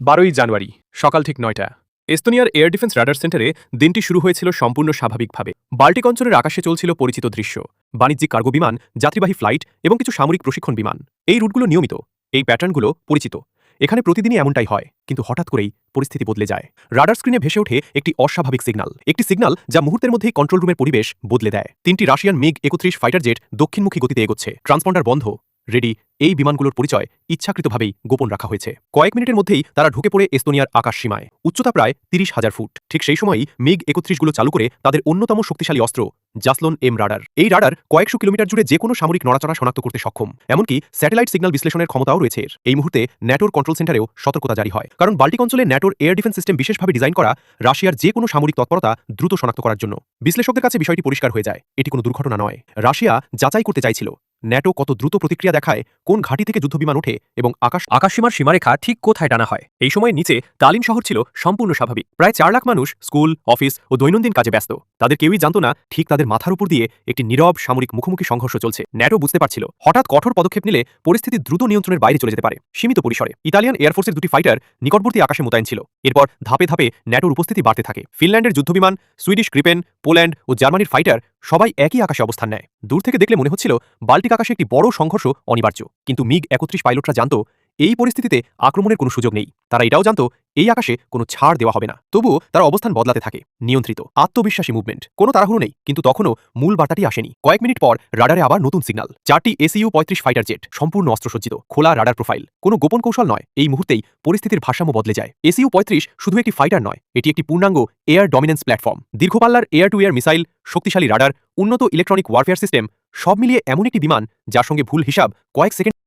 বারোই জানুয়ারি, সকাল ঠিক নয়টা। এস্তোনিয়ার এয়ার ডিফেন্স রাডার সেন্টারে দিনটি শুরু হয়েছিল সম্পূর্ণ স্বাভাবিকভাবে। বাল্টিক অঞ্চলের আকাশে চলছিল পরিচিত দৃশ্য, বাণিজ্যিক কার্গো বিমান, যাত্রীবাহী ফ্লাইট এবং কিছু সামরিক প্রশিক্ষণ বিমান। এই রুটগুলো নিয়মিত, এই প্যাটার্নগুলো পরিচিত। এখানে প্রতিদিনই এমনটাই হয়, কিন্তু হঠাৎ করেই পরিস্থিতি বদলে যায়। রাডার স্ক্রিনে ভেসে ওঠে একটি অস্বাভাবিক সিগন্যাল একটি সিগনাল যা মুহূর্তের মধ্যেই কন্ট্রোল রুমের পরিবেশ বদলে দেয়। তিনটি রাশিয়ান মিগ একত্রিশ ফাইটার জেট দক্ষিণমুখী গতিতে এগোচ্ছে। ট্রান্সপন্ডার বন্ধ। রেডি, এই বিমানগুলোর পরিচয় ইচ্ছাকৃতভাবেই গোপন রাখা হয়েছে। কয়েক মিনিটের মধ্যেই তারা ঢুকে পড়ে এস্তোনিয়ার আকাশ সীমায়। উচ্চতা প্রায় তিরিশ হাজার ফুট। ঠিক সেই সময়ই মিগ একত্রিশগুলো চালু করে তাদের অন্যতম শক্তিশালী অস্ত্র, জাসলন এম রাডার। এই রাডার কয়েকশো কিলোমিটার জুড়ে যে কোনো সামরিক নড়াচড়া শনাক্ত করতে সক্ষম। এমনকি স্যাটেলাইট সিগন্যাল বিশ্লেষণের ক্ষমতাও রয়েছে এই মুহূর্তে ন্যাটোর কন্ট্রোল সেন্টারেও সতর্কতা জারি হয়। কারণ বাল্টিক অঞ্চলে ন্যাটোর এয়ার ডিফেন্স সিস্টেম বিশেষভাবে ডিজাইন করা রাশিয়ার যে কোনো সামরিক তৎপরতা দ্রুত শনাক্ত করার জন্য। বিশ্লেষকদের কাছে বিষয়টি পরিষ্কার হয়ে যায়। এটি কোনো দুর্ঘটনা নয়। রাশিয়া যাচাই করতে চাইছিল। ন্যাটো কত দ্রুত প্রতিক্রিয়া দেখায়, কোন ঘাঁটি থেকে যুদ্ধবিমান ওঠে এবং আকাশ আকাশসীমার সীমারেখা ঠিক কোথায় টানা হয়? এই সময় নিচে তালিন শহর ছিল সম্পূর্ণ স্বাভাবিক। প্রায় চার লাখ মানুষ, স্কুল, অফিস ও দৈনন্দিন কাজে ব্যস্ত। তাদের কেউই জানত না ঠিক তাদের মাথার উপর দিয়ে একটি নীরব সামরিক মুখোমুখি সংঘর্ষ চলছে। ন্যাটো বুঝতে পারছিল, হঠাৎ কঠোর পদক্ষেপ নিলে পরিস্থিতি দ্রুত নিয়ন্ত্রণের বাইরে চলে যেতে পারে। সীমিত পরিসরে ইতালিয়ান এয়ারফোর্সের দুটি ফাইটার নিকটবর্তী আকাশে মোতায়েন ছিল। এরপর ধাপে ধাপে ন্যাটোর উপস্থিতি বাড়তে থাকে। ফিনল্যান্ডের যুদ্ধবিমান, সুইডিশ ক্রিপেন পোল্যান্ড ও জার্মানির ফাইটার সবাই একই আকাশে অবস্থান নেয়। দূর থেকে দেখলে মনে হচ্ছিল, বাল্টিক আকাশে একটি বড় সংঘর্ষ অনিবার্য। কিন্তু মিগ একত্রিশ পাইলটরা জানতো এই পরিস্থিতিতে আক্রমণের কোনো সুযোগ নেই। তারা এটাও জানতো, এই আকাশে কোনো ছাড় দেওয়া হবে না। তবুও তারা অবস্থান বদলাতে থাকে, নিয়ন্ত্রিত, আত্মবিশ্বাসী মুভমেন্ট কোনো তাড়াহুড়ো নেই, কিন্তু তখনও মূল বার্তাটি আসেনি। কয়েক মিনিট পর রাডারে আবার নতুন সিগন্যাল চারটি এসইউ পঁয়ত্রিশ ফাইটার জেট সম্পূর্ণ অস্ত্রসজ্জিত, খোলা রাডার প্রোফাইল কোনো গোপন কৌশল নয়, এই মুহূর্তেই পরিস্থিতির ভারসাম্য বদলে যায়। এসইউ পঁয়ত্রিশ শুধু একটি ফাইটার নয়, এটি একটি পূর্ণাঙ্গ এয়ার ডমিনেন্স প্ল্যাটফর্ম দীর্ঘপাল্লার এয়ার টু এয়ার মিসাইল শক্তিশালী রাডার, উন্নত ইলেকট্রনিক ওয়ারফেয়ার সিস্টেম সব মিলিয়ে এমন একটি বিমান যার সঙ্গে ভুল হিসাব কয়েক সেকেন্ড